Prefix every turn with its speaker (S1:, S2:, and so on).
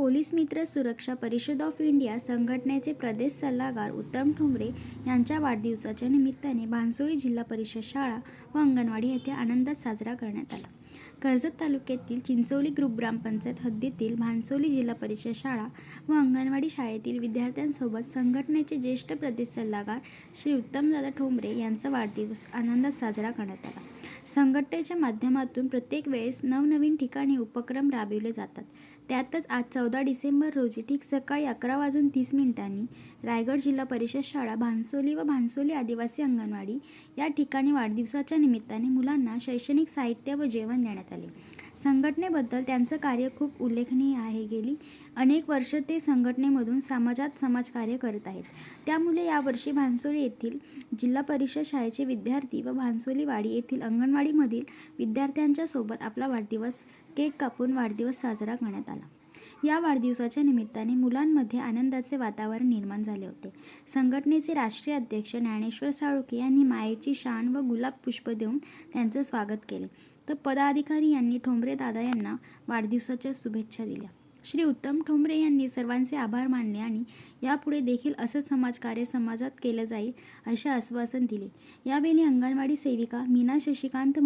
S1: Police मित्र सुरक्षा परिषद ऑफ इंडिया संघटनेचे प्रदेश सल्लागार उत्तम ठोंबरे यांच्या वाढदिवसाच्या निमित्ताने भानसोई जिल्हा परिषद शाळा व अंगणवाडी येथे आनंदात साजरा करण्यात आला. कर्जत तालुक्यातील चिंचोली ग्रुप ग्रामपंचायत हद्दीतील भानसोली जिल्हा परिषद शाळा व अंगणवाडी शाळेतील विद्यार्थ्यांसोबत संघटनेचे ज्येष्ठ प्रदेश सल्लागार श्री उत्तमदादा ठोंबरे यांचा वाढदिवस आनंदात साजरा करण्यात आला. संघटनेच्या माध्यमातून प्रत्येक वेळेस नवनवीन ठिकाणी उपक्रम राबविले जातात. त्यातच आज चौदा चौदा डिसेंबर रोजी ठीक सकाळी अकरा वाजून तीस मिनिटांनी रायगड जिल्हा परिषद शाळा भानसोली व भानसोली आदिवासी अंगणवाडी या ठिकाणी वाढदिवसाच्या निमित्ताने मुलांना शैक्षणिक साहित्य व जेवण देण्यात आले. संघटनेबद्दल त्यांचं कार्य खूप उल्लेखनीय आहे. गेली अनेक वर्ष ते संघटनेमधून समाजात समाजकार्य करत आहेत. त्यामुळे यावर्षी भानसोली येथील जिल्हा परिषद शाळेचे विद्यार्थी व भानसोलीवाडी येथील अंगणवाडीमधील विद्यार्थ्यांच्या सोबत आपला वाढदिवस केक कापून वाढदिवस साजरा करण्यात आला. या वाढदिवसाच्या निमित्ताने मुलांमध्ये आनंदाचे वातावरण निर्माण झाले होते. संघटनेचे राष्ट्रीय अध्यक्ष ज्ञानेश्वर साळुके यांनी मायेची शान व गुलाब पुष्प देऊन त्यांचे स्वागत केले. तर पदाधिकारी यांनी ठोंबरे दादा यांना वाढदिवसाच्या शुभेच्छा दिल्या. श्री उत्तम ठोंबरे यांनी सर्वांचे आभार मानले आणि यापुढे देखील असं समाजकार्य समाजात केलं जाईल असे आश्वासन दिले. यावेळी अंगणवाडी सेविका मीना शशिकांत